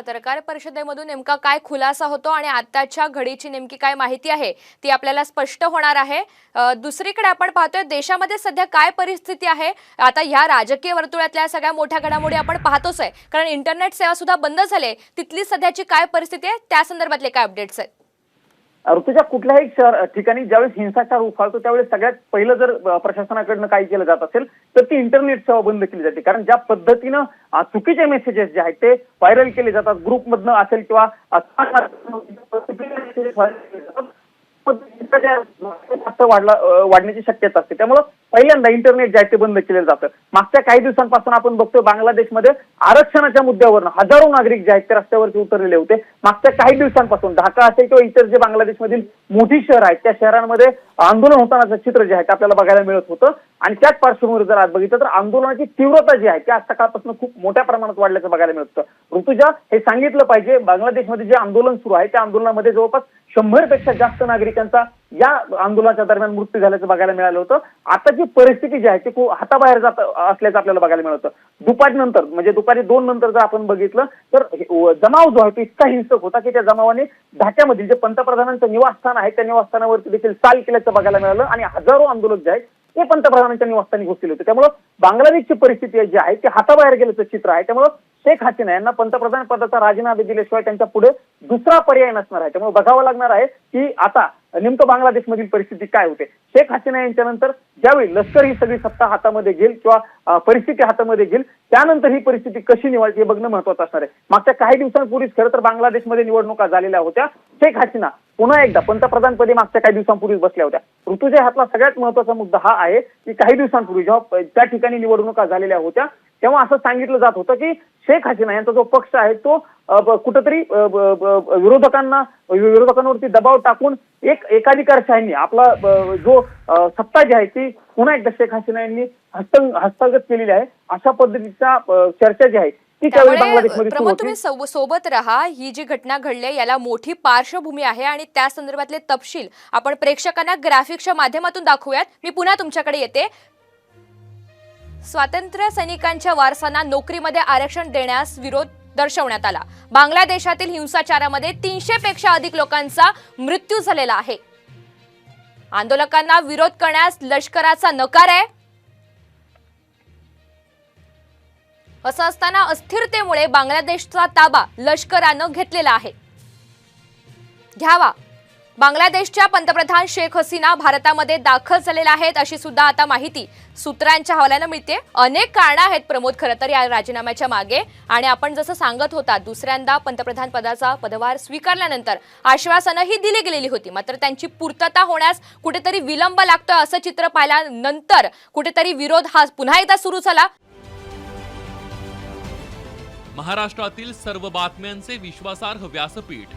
पत्रकार परिषदेमधून नेमका काय खुलासा होतो आणि आताच्या घडीची नेमकी काय माहिती आहे ती आपल्याला स्पष्ट होणार आहे. दुसरीकडे आपण पाहतोय देशामध्ये सध्या काय परिस्थिती आहे आता ह्या राजकीय वर्तुळातल्या सगळ्या मोठ्या घडामोडी आपण पाहतोच आहे. कारण इंटरनेट सेवा सुद्धा बंद झाले तिथली सध्याची काय परिस्थिती आहे त्या संदर्भातले काय अपडेट्स आहेत? ऋतूच्या कुठल्याही शहर ठिकाणी ज्यावेळेस हिंसाचार उफाळतो त्यावेळेस सगळ्यात पहिलं जर प्रशासनाकडनं काही केलं जात असेल तर ती इंटरनेट सेवा बंद केली जाते. कारण ज्या पद्धतीनं चुकीचे मेसेजेस जे आहेत ते व्हायरल केले जातात. ग्रुपमधनं असेल किंवा जास्त वाढला वाढण्याची शक्यता असते. त्यामुळं पहिल्यांदा इंटरनेट जे आहे ते बंद केलं जातं. मागच्या काही दिवसांपासून आपण बघतो बांगलादेशमध्ये आरक्षणाच्या मुद्द्यावरून हजारो नागरिक जे आहेत ते रस्त्यावरती उतरलेले होते. मागच्या काही दिवसांपासून ढाका असेल किंवा इतर जे बांगलादेशमधील मोठी शहर आहेत त्या शहरांमध्ये आंदोलन होतानाचं चित्र जे आहे ते आपल्याला बघायला मिळत होतं. आणि त्याच पार्श्वभूमीवर जर आज बघितलं तर आंदोलनाची तीव्रता जी आहे ती आज सकाळपासून खूप मोठ्या प्रमाणात वाढल्याचं बघायला मिळत. होतं ऋतुजा हे सांगितलं पाहिजे बांगलादेशमध्ये जे आंदोलन सुरू आहे त्या आंदोलनामध्ये जवळपास शंभरपेक्षा जास्त नागरिकांचा या आंदोलनाच्या दरम्यान मृत्यू झाल्याचं बघायला मिळालं होतं. आताची परिस्थिती जी आहे ती खूप हाताबाहेर जात असल्याचं आपल्याला बघायला मिळत दुपारी नंतर म्हणजे दुपारी दोन नंतर जर आपण बघितलं तर जमाव जो आहे तो इतका हिंसक होता की त्या जमावाने ढाक्यामधील जे पंतप्रधानांचं निवासस्थान आहे त्या निवासस्थानावरती देखील चाल केल्याचं बघायला मिळालं आणि हजारो आंदोलक जे आहेत ते पंतप्रधानांच्या निवासस्थानी घुसले होते. त्यामुळं बांगलादेशची परिस्थिती जी आहे ती हाताबाहेर गेल्याचं चित्र आहे. त्यामुळं शेख हसीना यांना पंतप्रधान पदाचा राजीनामा दिल्याशिवाय त्यांच्या पुढे दुसरा पर्याय नसणार आहे. त्यामुळे बघावं लागणार आहे की आता नेमकं बांगलादेशमधील परिस्थिती काय होते. शेख हसीना यांच्यानंतर ज्यावेळी लष्कर ही सगळी सत्ता हातामध्ये घेईल किंवा परिस्थिती हातामध्ये घेईल त्यानंतर ही परिस्थिती कशी निवडते हे बघणं महत्वाचं असणार आहे. मागच्या काही दिवसांपूर्वीच खरं तर बांगलादेशमध्ये निवडणुका झालेल्या होत्या. शेख हसीना पुन्हा एकदा पंतप्रधानपदी मागच्या काही दिवसांपूर्वीच बसल्या होत्या. ऋतुजय हातला सगळ्यात महत्त्वाचा मुद्दा हा आहे की काही दिवसांपूर्वी जेव्हा त्या ठिकाणी निवडणुका झालेल्या होत्या तेव्हा असं सांगितलं जात होतं की शेख हसीना यांचा जो पक्ष आहे तो कुठंतरी विरोधकांना विरोधकांवरती दबाव टाकून एक एकाधिकारशाहीने आपला जो सत्ता जी आहे ती पुन्हा एकदा शेख हसीना यांनी हस्त हस्तगत केलेली आहे. अशा पद्धतीच्या चर्चा जी आहे प्रमोद तुम्ही सोबत राहा. ही जी घटना घडली याला मोठी पार्श्वभूमी आहे आणि त्या संदर्भातले तपशील आपण प्रेक्षकांना ग्राफिक्सच्या माध्यमातून दाखवूयात. मी पुन्हा तुमच्याकडे येते. स्वातंत्र्य सैनिकांच्या वारसांना नोकरीमध्ये आरक्षण देण्यास विरोध दर्शवण्यात आला. बांगलादेशातील हिंसाचारामध्ये तीनशे पेक्षा अधिक लोकांचा मृत्यू झालेला आहे. आंदोलकांना विरोध करण्यास लष्कराचा नकार आहे. असं असताना अस्थिरतेमुळे बांगलादेशचा ताबा लष्करानं घेतलेला आहे. घ्यावा. बांगलादेशच्या पंतप्रधान शेख हसीना भारतामध्ये दाखल झालेल्या आहेत अशी सुद्धा आता माहिती सूत्रांच्या हवाल्यानं मिळते. अनेक कारणं आहेत प्रमोद खरं तर या राजीनाम्याच्या मागे. आणि आपण जसं सांगत होता दुसऱ्यांदा पंतप्रधान पदाचा पदभार स्वीकारल्यानंतर आश्वासनंही दिली गेलेली होती. मात्र त्यांची पूर्तता होण्यास कुठेतरी विलंब लागतोय असं चित्र पाहिल्यानंतर कुठेतरी विरोध हा पुन्हा एकदा सुरू झाला. महाराष्ट्रातील सर्व बातम्यांचे विश्वासार्ह व्यासपीठ.